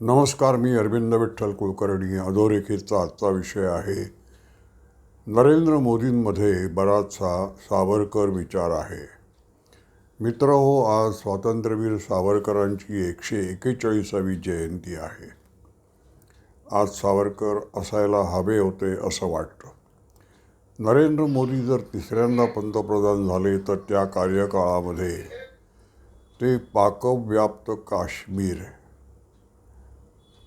नमस्कार मी अरविंद विठ्ठल कुलकर्णी. अधोरेखितचा आजचा विषय आहे. नरेंद्र मोदींमध्ये बराचसा सावरकर विचार आहे. मित्र हो आज स्वातंत्र्यवीर सावरकरांची एकशे एकेचाळीसावी जयंती आहे. आज सावरकर असायला हवे होते असं वाटतं. नरेंद्र मोदी जर तिसऱ्यांदा पंतप्रधान झाले तर त्या कार्यकाळामध्ये ते पाकव्याप्त काश्मीर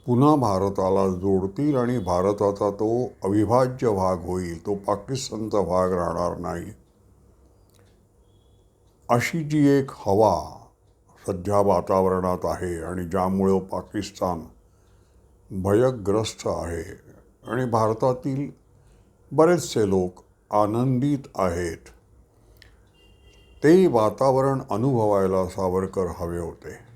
पुन्हा भारताला जोडतील आणि भारताचा तो अविभाज्य भाग होईल तो पाकिस्तानचा भाग राहणार नाही. अशी जी एक हवा सध्या वातावरणात आहे आणि ज्यामुळं पाकिस्तान भयग्रस्त आहे आणि भारतातील बरेचसे लोक आनंदित आहेत ते वातावरण अनुभवायला सावरकर हवे होते.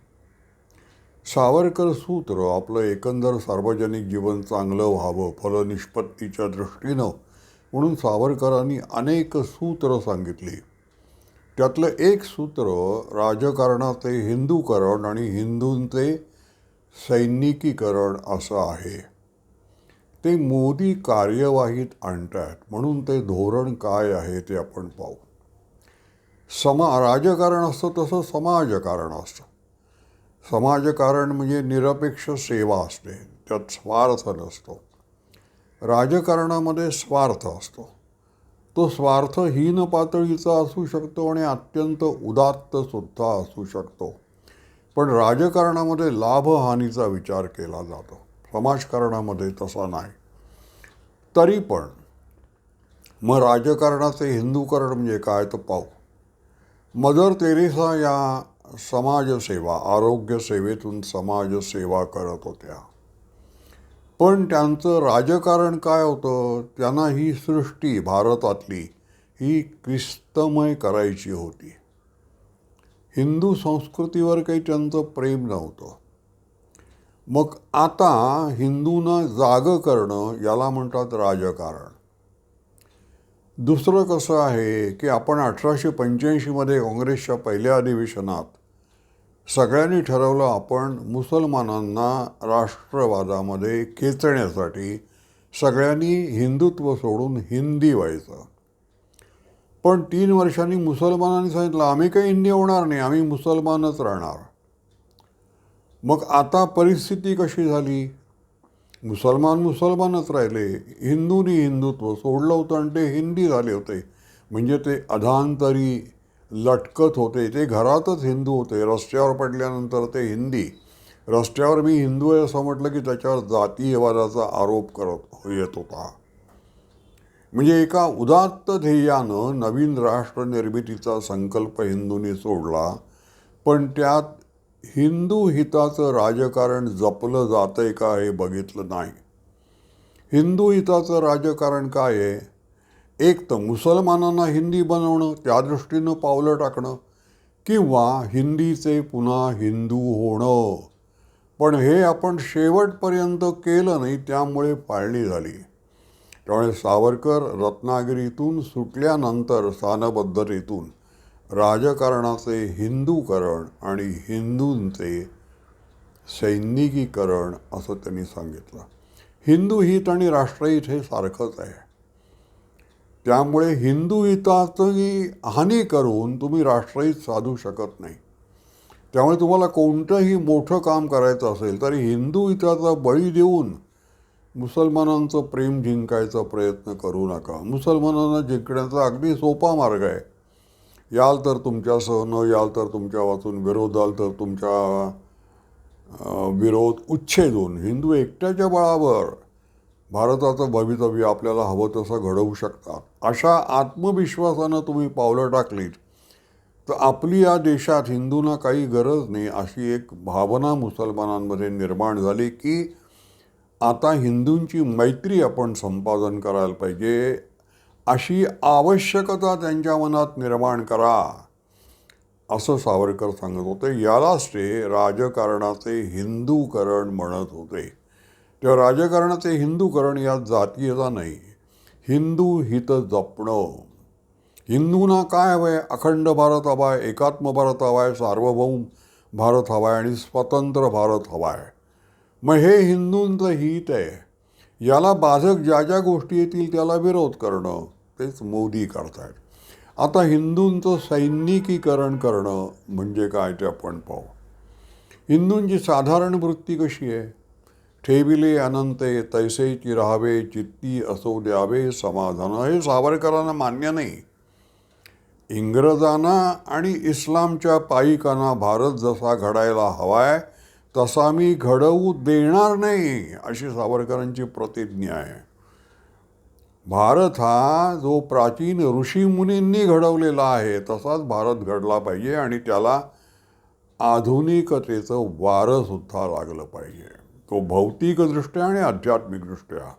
सावरकर सूत्र आपलं एकंदर सार्वजनिक जीवन चांगलं व्हावं फलनिष्पत्तीच्या दृष्टीनं म्हणून सावरकरांनी अनेक सूत्र सांगितली. त्यातलं एक सूत्र राजकारणाचे हिंदूकरण आणि हिंदूंचे सैनिकीकरण असं आहे. ते मोदी कार्यवाहीत आणतात म्हणून ते धोरण काय आहे ते आपण पाहू. समा राजकारण असतं तसं समाजकारण असतं. समाजकारण म्हणजे निरपेक्ष सेवा असते. त्यात स्वार्थ नसतो. राजकारणामध्ये स्वार्थ असतो. तो स्वार्थहीन पातळीचा असू शकतो आणि अत्यंत उदात्तसुद्धा असू शकतो. पण राजकारणामध्ये लाभहानीचा विचार केला जातो. समाजकारणामध्ये तसा नाही. तरी पण मग राजकारणाचे हिंदूकरण म्हणजे काय? तर पाहू. मदर तेरेसा या समाजसेवा आरोग्यसेवेतून समाजसेवा करत होत्या. पण त्यांचं राजकारण काय होतं? त्यांना ही सृष्टी भारतातली ही क्रिस्तमय करायची होती. हिंदू संस्कृतीवर काही त्यांचं प्रेम नव्हतं. मग आता हिंदूंना जागं करणं याला म्हणतात राजकारण. दुसरं कसं आहे की आपण अठराशे पंच्याऐंशीमध्ये काँग्रेसच्या पहिल्या अधिवेशनात सगळ्यांनी ठरवलं आपण मुसलमानांना राष्ट्रवादामध्ये खेचण्यासाठी सगळ्यांनी हिंदुत्व सोडून हिंदी व्हायचं. पण तीन वर्षांनी मुसलमानांनी सांगितलं आम्ही काही हिंदी होणार नाही आम्ही मुसलमानच राहणार. मग आता परिस्थिती कशी झाली? मुसलमान मुसलमानच राहिले हिंदूंनी हिंदुत्व सोडलं होतं आणि ते हिंदी झाले होते. म्हणजे ते अधांतरी लटकत होते. ते घरातच हिंदू होते. रस्त्यावर पडल्यानंतर ते हिंदी. रस्त्यावर मी हिंदू आहे असं म्हटलं की त्याच्यावर जातीयवादाचा आरोप करत येत होता. म्हणजे एका उदात्त ध्येयानं नवीन राष्ट्र निर्मितीचा संकल्प हिंदूंनी सोडला. पण त्यात हिंदू हिताचं राजकारण जपलं जातंय का हे बघितलं नाही. हिंदू हिताचं राजकारण काय आहे? एक तर मुसलमानांना हिंदी बनवणं त्या दृष्टीनं पावलं टाकणं किंवा हिंदीचे पुन्हा हिंदू होणं. पण हे आपण शेवटपर्यंत केलं नाही त्यामुळे पाळणी झाली. त्यामुळे सावरकर रत्नागिरीतून सुटल्यानंतर स्थानबद्धतेतून राजकारणाचे हिंदूकरण आणि हिंदूंचे सैनिकीकरण असं त्यांनी सांगितलं. हिंदू हित आणि राष्ट्रहित हे सारखंच आहे. त्यामुळे हिंदू हिताचंही हानी करून तुम्ही राष्ट्रहित साधू शकत नाही. त्यामुळे तुम्हाला कोणतंही मोठं काम करायचं असेल तरी हिंदू हिताचा बळी देऊन मुसलमानांचं प्रेम जिंकायचा प्रयत्न करू नका. मुसलमानांना जिंकण्याचा अगदी सोपा मार्ग आहे. याल तर तुमच्यासह न याल तर तुमच्या वाचून विरोधाल तर तुमच्या विरोध उच्छेदून हिंदू एकट्याच्या बळावर भारताचं भवितव्य आपल्याला हवं तसं घडवू शकतात. अशा आत्मविश्वासानं तुम्ही पावलं टाकलीत तर आपली या देशात हिंदूंना काही गरज नाही अशी एक भावना मुसलमानांमध्ये निर्माण झाली की आता हिंदूंची मैत्री आपण संपादन करायला पाहिजे. अशी आवश्यकता त्यांच्या मनात निर्माण करा असं सावरकर सांगत होते. यालाच ते राजकारणाचे हिंदूकरण म्हणत होते. तेव्हा राजकारणाचे हिंदूकरण यात जातीयता नाही. हिंदू हित जपणं. हिंदूंना काय हवं आहे अखंड भारत हवा आहे एकात्म भारत हवा आहे सार्वभौम भारत हवा आहे आणि स्वतंत्र भारत हवा आहे मग हे हिंदूंचं हित आहे. याला बाधक ज्या ज्या गोष्टी येतील त्याला विरोध करणं. तेच मोदी करतायत. आता हिंदूंचं सैनिकीकरण करणं म्हणजे काय ते आपण पाहू. हिंदूंची साधारण वृत्ती कशी आहे? ठेविले अनंते तैसेची राहावे चित्ती असो द्यावे समाधान. हे सावरकरांना मान्य नाही. इंग्रजांना आणि इस्लामच्या पायिकांना भारत जसा घडायला हवाय तसा मी घडवू देणार नाही अशी सावरकरांची प्रतिज्ञा आहे. भारत हा जो प्राचीन ऋषीमुनींनी घडवलेला आहे तसाच भारत घडला पाहिजे आणि त्याला आधुनिकतेचं वारंसुद्धा लागलं पाहिजे. तो भौतिकदृष्ट्या आणि आध्यात्मिकदृष्ट्या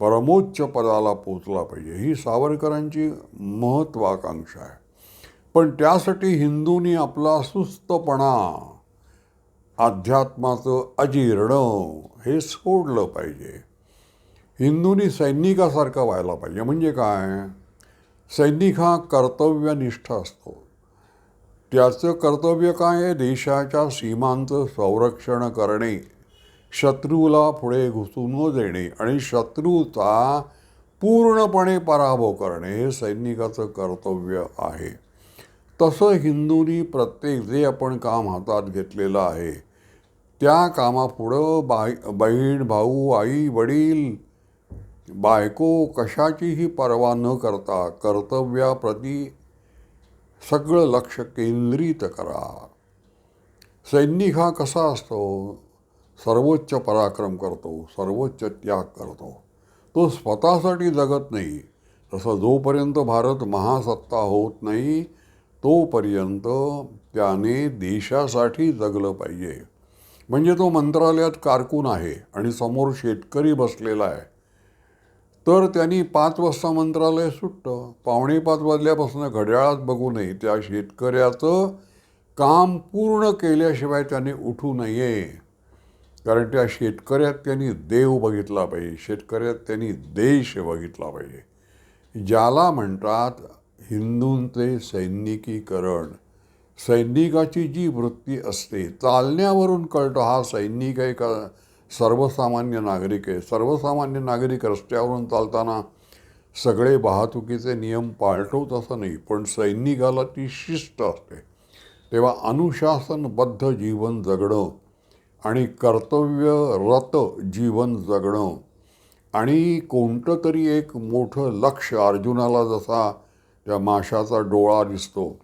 परमोच्च पदाला पोचला पाहिजे ही सावरकरांची महत्त्वाकांक्षा आहे. पण त्यासाठी हिंदूंनी आपला सुस्तपणा अध्यात्माचं अजीर्ण हे सोडलं पाहिजे. हिंदूंनी सैनिकासारखा व्हायला पाहिजे. म्हणजे काय? सैनिक हा कर्तव्यनिष्ठ असतो. त्याचं कर्तव्य काय आहे? देशाच्या सीमांचं संरक्षण करणे. शत्रूला पुढे घुसू न देणे आणि शत्रूचा पूर्णपणे पराभव करणे हे सैनिकाचं कर्तव्य आहे. तसं हिंदूंनी प्रत्येक जे आपण काम हातात घेतलेलं आहे त्या कामापुढं बाई बहीण भाऊ आई वडील बायको कशाचीही पर्वा न करता कर्तव्याप्रती सगळं लक्ष केंद्रित करा. सैनिक हा कसा असतो? सर्वोच्च पराक्रम करतो सर्वोच्च त्याग करतो. तो स्वतःसाठी जगत नाही. तसं जोपर्यंत भारत महासत्ता होत नाही तोपर्यंत त्याने देशासाठी जगलं पाहिजे. म्हणजे तो मंत्रालयात कारकून आहे आणि समोर शेतकरी बसलेला आहे. तर त्यांनी पाच वाजता मंत्रालय सुटतं. पावणे पाच वाजल्यापासून घड्याळात बघू नये. त्या शेतकऱ्याचं काम पूर्ण केल्याशिवाय त्याने उठू नये. कारण त्या शेतकऱ्यात त्यांनी देव बघितला पाहिजे शेतकऱ्यात त्यांनी देश बघितला पाहिजे. ज्याला म्हणतात हिंदूंचे सैनिकीकरण सैनिकाची जी वृत्ती असते चालण्यावरून कळतं हा सैनिक आहे का सर्वसामान्य नागरिक आहे. सर्वसामान्य नागरिक रस्त्यावरून चालताना सगळे वाहतुकीचे नियम पाळतो तसं नाही पण सैनिकाला ती शिस्त असते. तेव्हा अनुशासनबद्ध जीवन जगणं आणि कर्तव्यरत जीवन जगणं. आणि कोणतं तरी एक मोठं लक्ष अर्जुनाला जसा त्या माशाचा डोळा दिसतो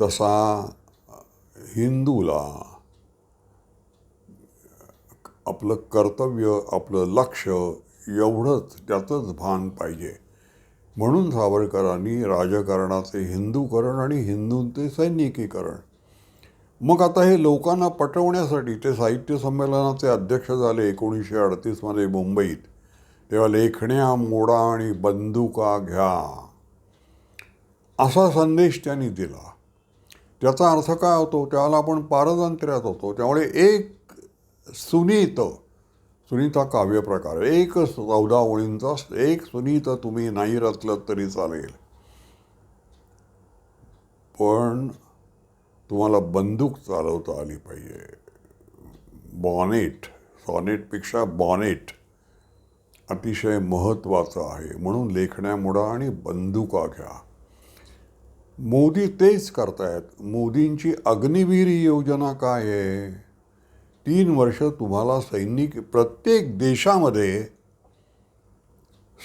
तसा हिंदूला आपलं कर्तव्य आपलं लक्ष एवढंच त्याचंच भान पाहिजे. म्हणून सावरकरांनी राजकारणाचे हिंदूकरण आणि हिंदूंचे सैनिकीकरण मग आता हे लोकांना पटवण्यासाठी ते साहित्य संमेलनाचे अध्यक्ष झाले एकोणीसशे अडतीसमध्ये मुंबईत. तेव्हा लेखण्या मोडा आणि बंदुका घ्या. असा संदेश त्यांनी दिला. त्याचा अर्थ काय होतो? त्याला आपण पारतंत्र्यात होतो. त्यामुळे एक सुनीत सुनीता काव्यप्रकार एक चौदा ओळींचा एक सुनीत तुम्ही नाही रचलं तरी चालेल. पण तुम्हाला बंदूक चालवता आली पाहिजे. बॉनेट सॉनेटपेक्षा बॉनेट अतिशय महत्त्वाचं आहे. म्हणून लेखण्यामुळं आणि बंदुका घ्या. मोदी तेच करतायत. मोदींची अग्निवीर योजना काय आहे? तीन वर्ष तुम्हाला सैनिक प्रत्येक देशामध्ये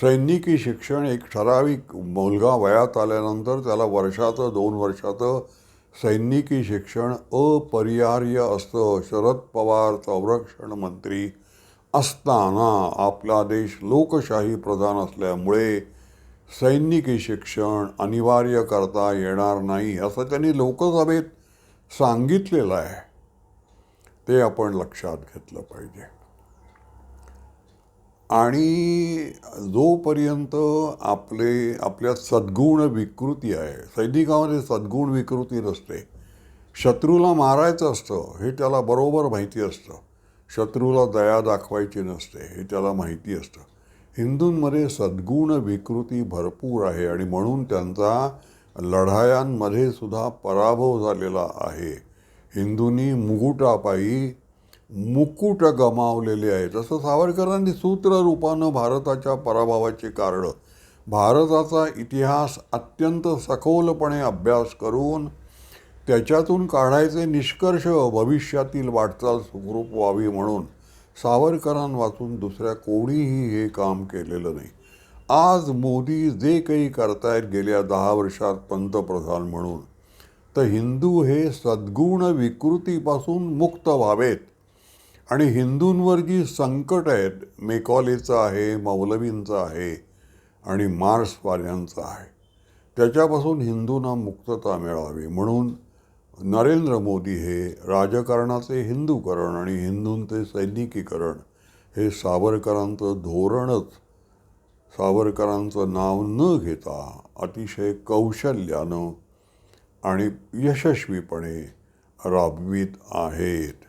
सैनिकी शिक्षण एक ठराविक मुलगा वयात आल्यानंतर त्याला वर्षाचं दोन वर्षाचं सैनिकी शिक्षण अपरिहार्य असतं. शरद पवार संरक्षण मंत्री असताना आपला देश लोकशाही प्रधान असल्यामुळे सैनिकी शिक्षण अनिवार्य करता येणार नाही असं त्यांनी लोकसभेत सांगितलेलं आहे. ते आपण लक्षात घेतलं पाहिजे. आणि जोपर्यंत आपले आपल्या सद्गुण विकृती आहे सैनिकामध्ये सद्गुण विकृती नसते शत्रूला मारायचं असतं हे त्याला बरोबर माहिती असतं. शत्रूला दया दाखवायची नसते हे त्याला माहिती असतं. हिंदूंमध्ये सद्गुण विकृती भरपूर आहे आणि म्हणून त्यांचा लढायांमध्ये सुद्धा पराभव झालेला आहे. हिंदूंनी मुकुटापायी मुकुट गमावलेले आहे असं सावरकरांनी सूत्ररूपानं भारताच्या पराभवाची कारणं. भारताचा इतिहास अत्यंत सखोलपणे अभ्यास करून त्याच्यातून काढायचे निष्कर्ष भविष्यातील वाटचाल सुखरूप व्हावी म्हणून सावरकरांवाचून दुसऱ्या कोणीही हे काम केलेलं नाही. आज मोदी जे काही करतायत गेल्या दहा वर्षात पंतप्रधान म्हणून तर हिंदू हे सद्गुण विकृतीपासून मुक्त व्हावेत. आणि हिंदूंवर जी संकट आहेत. मेकॉलेचं आहे मौलवींचं आहे आणि मार्सवाल्यांचं आहे. त्याच्यापासून हिंदूंना मुक्तता मिळावी. म्हणून नरेंद्र मोदी हे राजकारणाचे हिंदूकरण आणि हिंदूंचे सैनिकीकरण हे सावरकरांचं धोरणच. सावरकरांचं नाव न घेता अतिशय कौशल्यानं आणि यशस्वीपणे राबवित आहेत.